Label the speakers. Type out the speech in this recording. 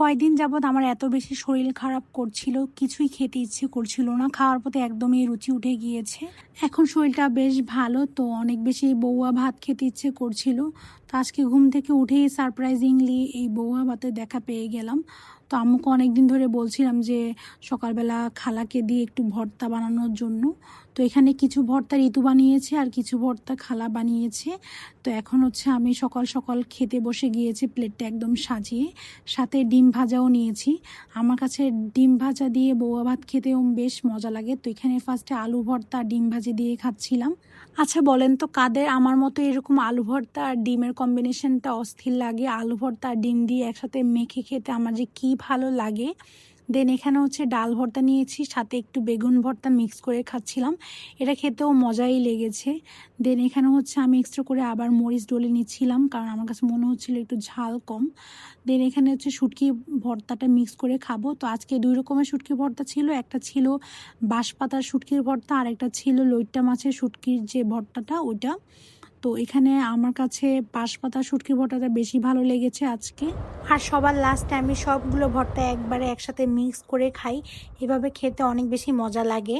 Speaker 1: কয়েকদিন যাবৎ আমার এত বেশি শরীর খারাপ করছিল, কিছুই খেতে ইচ্ছে করছিল না, খাওয়ার পথে একদমই রুচি উঠে গিয়েছে। এখন শরীরটা বেশ ভালো, তো অনেক বেশি বৌয়া ভাত খেতে ইচ্ছে করছিল। তো আজকে ঘুম থেকে উঠেই সারপ্রাইজিংলি এই বৌয়া ভাতের দেখা পেয়ে গেলাম। তো আম্মুকে অনেক দিন ধরে বলছিলাম যে সকালবেলা খালাকে দিয়ে একটু ভর্তা বানানোর জন্য। তো এখানে কিছু ভর্তা ঋতু বানিয়েছে আর কিছু ভর্তা খালা বানিয়েছে। তো এখন হচ্ছে আমি সকাল সকাল খেতে বসে গিয়েছি, প্লেটটা একদম সাজিয়ে। সাথে ডিম ভাজাও নিয়েছি। আমার কাছে ডিম ভাজা দিয়ে বৌয়া ভাত খেতেও বেশ মজা লাগে। তো এখানে ফার্স্টে আলু ভর্তা, ডিম ভাজি দিয়ে খাচ্ছিলাম। আচ্ছা বলেন তো, কাদের আমার মতো এরকম আলু ভর্তা আর ডিমের কম্বিনেশনটা অস্থির লাগে আলু ভর্তা ডিম দিয়ে একসাথে মেখে খেতে আমার যে কী ভালো লাগে দেন এখানে হচ্ছে ডাল ভর্তা নিয়েছি, সাথে একটু বেগুন ভর্তা মিক্স করে খাচ্ছিলাম। এটা খেতেও মজাই লেগেছে। দেন এখানে হচ্ছে আমি এক্সট্রা করে আবার মরিচ ডলে নিচ্ছিলাম, কারণ আমার কাছে মনে হচ্ছিল একটু ঝাল কম। দেন এখানে হচ্ছে শুটকি ভর্তাটা মিক্স করে খাব। তো আজকে দুই রকমের শুটকি ভর্তা ছিল, একটা ছিল বাঁশপাতার শুটকির ভর্তা, আর একটা ছিল লইট্টা মাছের শুটকির যে ভর্তাটা, ওইটা। তো এখানে আমার কাছে বাঁশপাতা শুটকির ভর্তাটা বেশি ভালো লেগেছে আজকে। আর সবার লাস্টে আমি সবগুলো ভর্তা একবারে একসাথে মিক্স করে খাই। এভাবে খেতে অনেক বেশি মজা লাগে।